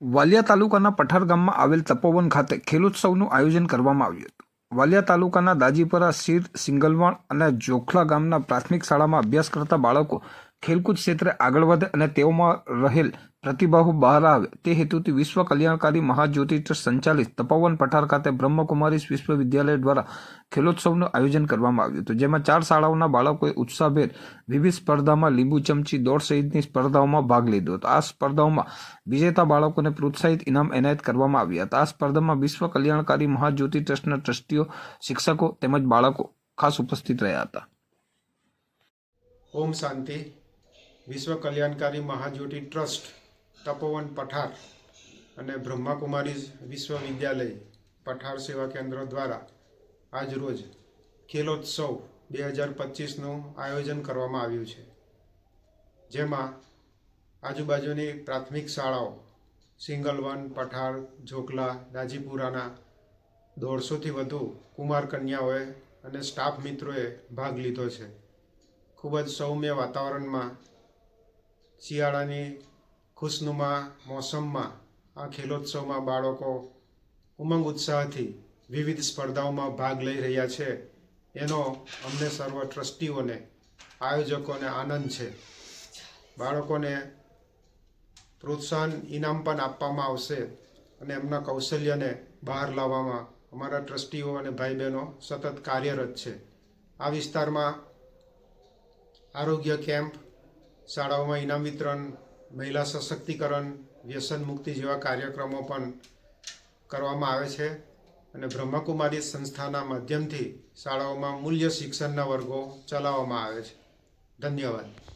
વાલિયા તાલુકાના પઠાર ગામમાં આવેલ તપોવન ખાતે ખેલોત્સવનું આયોજન કરવામાં આવ્યું હતું. વાલિયા તાલુકાના દાજીપરા શીર, સિંગલવણ અને જોખલા ગામના પ્રાથમિક શાળામાં અભ્યાસ કરતા બાળકો ખેલકૂદ ક્ષેત્રે આગળ વધે અને તેઓમાં રહેલ પ્રતિભાઓ બહાર આવે. તે હેતુથી વિશ્વ કલ્યાણકારી મહાજ્યોતિ ટ્રસ્ટ સંચાલિત તપોવન પઠાર ખાતે બ્રહ્મકુમારી વિશ્વવિદ્યાલય દ્વારા ખેલોત્સવનું આયોજન કરવામાં આવ્યું હતું, જેમાં ચાર શાળાઓના બાળકોએ ઉત્સાહભેર વિવિધ સ્પર્ધામાં લીંબુ ચમચી દોડ સહિતની સ્પર્ધાઓમાં ભાગ લીધો હતો. આ સ્પર્ધાઓમાં વિજેતા બાળકોને પ્રોત્સાહિત ઇનામ એનાયત કરવામાં આવ્યા હતા. આ સ્પર્ધામાં વિશ્વ કલ્યાણકારી મહાજ્યોતિ ટ્રસ્ટના ટ્રસ્ટીઓ, શિક્ષકો તેમજ બાળકો ખાસ ઉપસ્થિત રહ્યા હતા. ઓમ શાંતિ. વિશ્વ કલ્યાણકારી મહાજ્યોતિ ટ્રસ્ટ તપોવન પઠાર અને બ્રહ્માકુમારી વિશ્વવિદ્યાલય પઠાર સેવા કેન્દ્ર દ્વારા આજરોજ ખેલોત્સવ બે હજાર પચીસનું આયોજન કરવામાં આવ્યું છે. જેમાં આજુબાજુની પ્રાથમિક શાળાઓ સિંગલવન પઠાર, ઝોકલા દાજીપુરાના દોઢસોથી વધુ કુમાર કન્યાઓએ અને સ્ટાફ મિત્રોએ ભાગ લીધો છે. ખૂબ જ સૌમ્ય વાતાવરણમાં શિયાળાની ખુશનુમા, મોસમમાં આ ખેલોત્સવમાં બાળકો ઉમંગ ઉત્સાહથી વિવિધ સ્પર્ધાઓમાં ભાગ લઈ રહ્યા છે. એનો અમને સર્વ ટ્રસ્ટીઓને, આયોજકોને આનંદ છે. બાળકોને પ્રોત્સાહન, ઇનામ પણ આપવામાં આવશે અને એમના કૌશલ્યને બહાર લાવવામાં અમારા ટ્રસ્ટીઓ અને ભાઈ બહેનો સતત કાર્યરત છે. આ વિસ્તારમાં આરોગ્ય કેમ્પ, શાળાઓમાં ઇનામ વિતરણ મહિલા સશક્તિકરણ, વ્યસન મુક્તિ જેવા કાર્યક્રમો પણ કરવામાં આવે છે અને બ્રહ્મકુમારી સંસ્થાના માધ્યમથી શાળાઓમાં મૂલ્ય શિક્ષણના વર્ગો ચલાવવામાં આવે છે. ધન્યવાદ.